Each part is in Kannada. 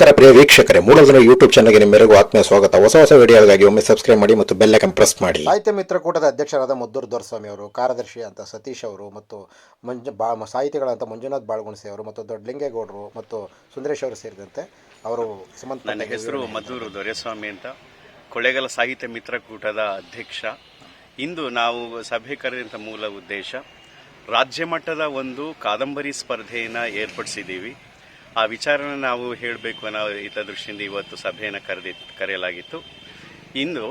ನಮಸ್ಕಾರ ಪ್ರಿಯ ವೀಕ್ಷಕರೇ ಮೂಡಲ್ದಿನ ಯೂಟ್ಯೂಬ್ ಚಾನಲ್ಗೆ ನಿಮ್ಮೆಲ್ಲರಿಗೂ ಆತ್ಮೀಯ ಸ್ವಾಗತ. ಹೊಸ ಹೊಸ ವಿಡಿಯೋಗಾಗಿ ಒಮ್ಮೆ ಸಬ್ಸ್ಕ್ರೈಬ್ ಮಾಡಿ ಮತ್ತು ಬೆಲ್ ಐಕನ್ ಪ್ರೆಸ್ ಮಾಡಿ. ಸಾಹಿತ್ಯ ಮಿತ್ರಕೂಟದ ಅಧ್ಯಕ್ಷರಾದ ಮುದ್ದೂರು ದೊರಸ್ವಾಮಿ ಅವರು ಕಾರ್ಯದರ್ಶಿ ಅಂತ ಸತೀಶ್ ಅವರು ಮತ್ತು ಮಂಜು ಬಾ ಸಾಹಿತಿಗಳಂತ ಮಂಜುನಾಥ್ ಬಾಳ್ಗುಣಸಿ ಅವರು ಮತ್ತು ದೊಡ್ಡಲಿಂಗೇಗೌಡರು ಮತ್ತು ಸುಂದರೇಶ್ ಅವರು ಸೇರಿದಂತೆ ಅವರು ಸುಮಂತ್ ನನ್ನ ಹೆಸರು ಮದ್ದೂರು ದೊರೆಸ್ವಾಮಿ ಅಂತ. ಕೊಳ್ಳೇಗಾಲ ಸಾಹಿತ್ಯ ಮಿತ್ರಕೂಟದ ಅಧ್ಯಕ್ಷ. ಇಂದು ನಾವು ಸಭೆ ಕರೆದಂಥ ಮೂಲ ಉದ್ದೇಶ ರಾಜ್ಯ ಮಟ್ಟದ ಒಂದು ಕಾದಂಬರಿ ಸ್ಪರ್ಧೆಯನ್ನು ಏರ್ಪಡಿಸಿದ್ದೀವಿ. ಆ ವಿಚಾರನ ನಾವು ಹೇಳಬೇಕು ಅನ್ನೋ ಹಿತದೃಷ್ಟಿಯಿಂದ ಇವತ್ತು ಸಭೆಯನ್ನು ಕರೆದಿ, ಕರೆಯಲಾಗಿತ್ತು. ಇಂದು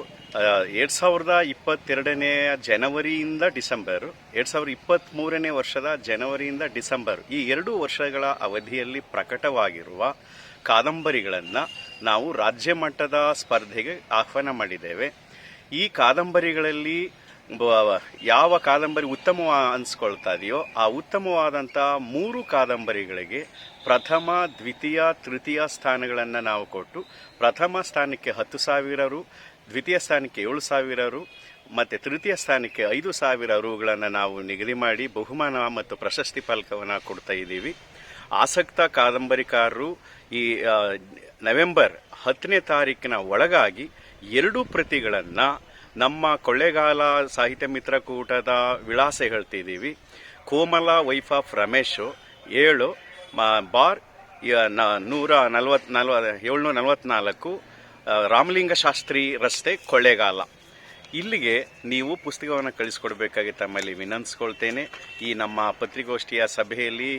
ಎರಡು ಸಾವಿರದ ಇಪ್ಪತ್ತೆರಡನೇ ಜನವರಿಯಿಂದ ಡಿಸೆಂಬರ್, ಎರಡು ಸಾವಿರದ ಇಪ್ಪತ್ತ್ಮೂರನೇ ವರ್ಷದ ಜನವರಿಯಿಂದ ಡಿಸೆಂಬರ್ ಈ ಎರಡು ವರ್ಷಗಳ ಅವಧಿಯಲ್ಲಿ ಪ್ರಕಟವಾಗಿರುವ ಕಾದಂಬರಿಗಳನ್ನು ನಾವು ರಾಜ್ಯ ಮಟ್ಟದ ಸ್ಪರ್ಧೆಗೆ ಆಹ್ವಾನ ಮಾಡಿದ್ದೇವೆ. ಈ ಕಾದಂಬರಿಗಳಲ್ಲಿ ಯಾವ ಕಾದಂಬರಿ ಉತ್ತಮ ಅನ್ಸ್ಕೊಳ್ತಾ ಇದೆಯೋ ಆ ಉತ್ತಮವಾದಂಥ ಮೂರು ಕಾದಂಬರಿಗಳಿಗೆ ಪ್ರಥಮ, ದ್ವಿತೀಯ, ತೃತೀಯ ಸ್ಥಾನಗಳನ್ನು ನಾವು ಕೊಟ್ಟು ಪ್ರಥಮ ಸ್ಥಾನಕ್ಕೆ ಹತ್ತು ಸಾವಿರ ರು, ದ್ವಿತೀಯ ಸ್ಥಾನಕ್ಕೆ ಏಳು ಸಾವಿರ ರು, ಮತ್ತು ತೃತೀಯ ಸ್ಥಾನಕ್ಕೆ ಐದು ಸಾವಿರ ರುಗಳನ್ನು ನಾವು ನಿಗದಿ ಮಾಡಿ ಬಹುಮಾನ ಮತ್ತು ಪ್ರಶಸ್ತಿ ಫಲಕವನ್ನು ಕೊಡ್ತಾ ಇದ್ದೀವಿ. ಆಸಕ್ತ ಕಾದಂಬರಿಕಾರರು ಈ ನವೆಂಬರ್ ಹತ್ತನೇ ತಾರೀಕಿನ ಒಳಗಾಗಿ ಎರಡು ಪ್ರತಿಗಳನ್ನು ನಮ್ಮ ಕೊಳ್ಳೇಗಾಲ ಸಾಹಿತ್ಯ ಮಿತ್ರಕೂಟದ ವಿಳಾಸ ಹೇಳ್ತಿದ್ದೀವಿ. ಕೋಮಲ ವೈಫ್ ಆಫ್ ರಮೇಶು ಏಳು ಬಾರ್ ನೂರ ನಲವತ್ ನಲ್ವ, ಏಳ್ನೂರ ನಲವತ್ನಾಲ್ಕು ರಾಮಲಿಂಗ ಶಾಸ್ತ್ರಿ ರಸ್ತೆ ಕೊಳ್ಳೇಗಾಲ. ಇಲ್ಲಿಗೆ ನೀವು ಪುಸ್ತಕವನ್ನು ಕಳಿಸ್ಕೊಡ್ಬೇಕಾಗಿ ತಮ್ಮಲ್ಲಿ ವಿನಂತಿಸ್ಕೊಳ್ತೇನೆ. ಈ ನಮ್ಮ ಪತ್ರಿಕೋಷ್ಠಿಯ ಸಭೆಯಲ್ಲಿ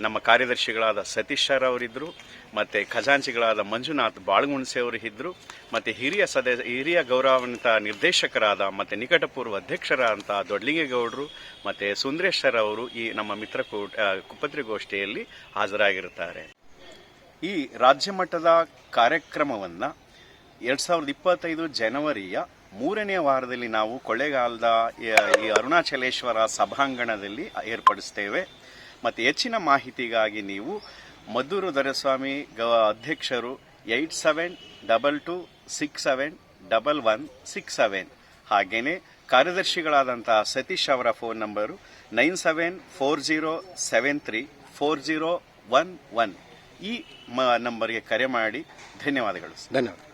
ನಮ್ಮ ಕಾರ್ಯದರ್ಶಿಗಳಾದ ಸತೀಶ್ ಸರ್ ಅವರಿದ್ದರು ಮತ್ತು ಖಜಾಂಚಿಗಳಾದ ಮಂಜುನಾಥ್ ಬಾಳಗುಣಸೆ ಅವರು ಇದ್ದರು ಮತ್ತು ಹಿರಿಯ ಸದಸ್ಯ ಹಿರಿಯ ಗೌರವಾನ್ವಿತ ನಿರ್ದೇಶಕರಾದ ಮತ್ತು ನಿಕಟಪೂರ್ವ ಅಧ್ಯಕ್ಷರಾದಂಥ ದೊಡ್ಲಿಂಗೇಗೌಡರು ಮತ್ತು ಸುಂದರೇಶ್ ಸರ್ ಅವರು ಈ ನಮ್ಮ ಮಿತ್ರಕೂಟ ಆ, ಪತ್ರಿಕೋಷ್ಠಿಯಲ್ಲಿ ಹಾಜರಾಗಿರುತ್ತಾರೆ. ಈ ರಾಜ್ಯ ಮಟ್ಟದ ಕಾರ್ಯಕ್ರಮವನ್ನು ಎರಡು ಸಾವಿರದ ಇಪ್ಪತ್ತೈದು ಜನವರಿಯ ಮೂರನೇ ವಾರದಲ್ಲಿ ನಾವು ಕೊಳ್ಳೇಗಾಲದ ಈ- ಅರುಣಾಚಲೇಶ್ವರ ಸಭಾಂಗಣದಲ್ಲಿ ಏರ್ಪಡಿಸ್ತೇವೆ. ಮತ್ತು ಹೆಚ್ಚಿನ ಮಾಹಿತಿಗಾಗಿ ನೀವು ಮದ್ದೂರು ದೊರೆಸ್ವಾಮಿ ಗ, ಅಧ್ಯಕ್ಷರು eight seven double two six seven double one six seven. ಹಾಗೆಯೇ ಕಾರ್ಯದರ್ಶಿಗಳಾದಂಥ ಸತೀಶ್ ಅವರ phone number nine seven four zero seven three four zero one one. ಈ ಮ, ನಂಬರ್ಗೆ ಕರೆ ಮಾಡಿ ಧನ್ಯವಾದಗಳು ಧನ್ಯವಾದ.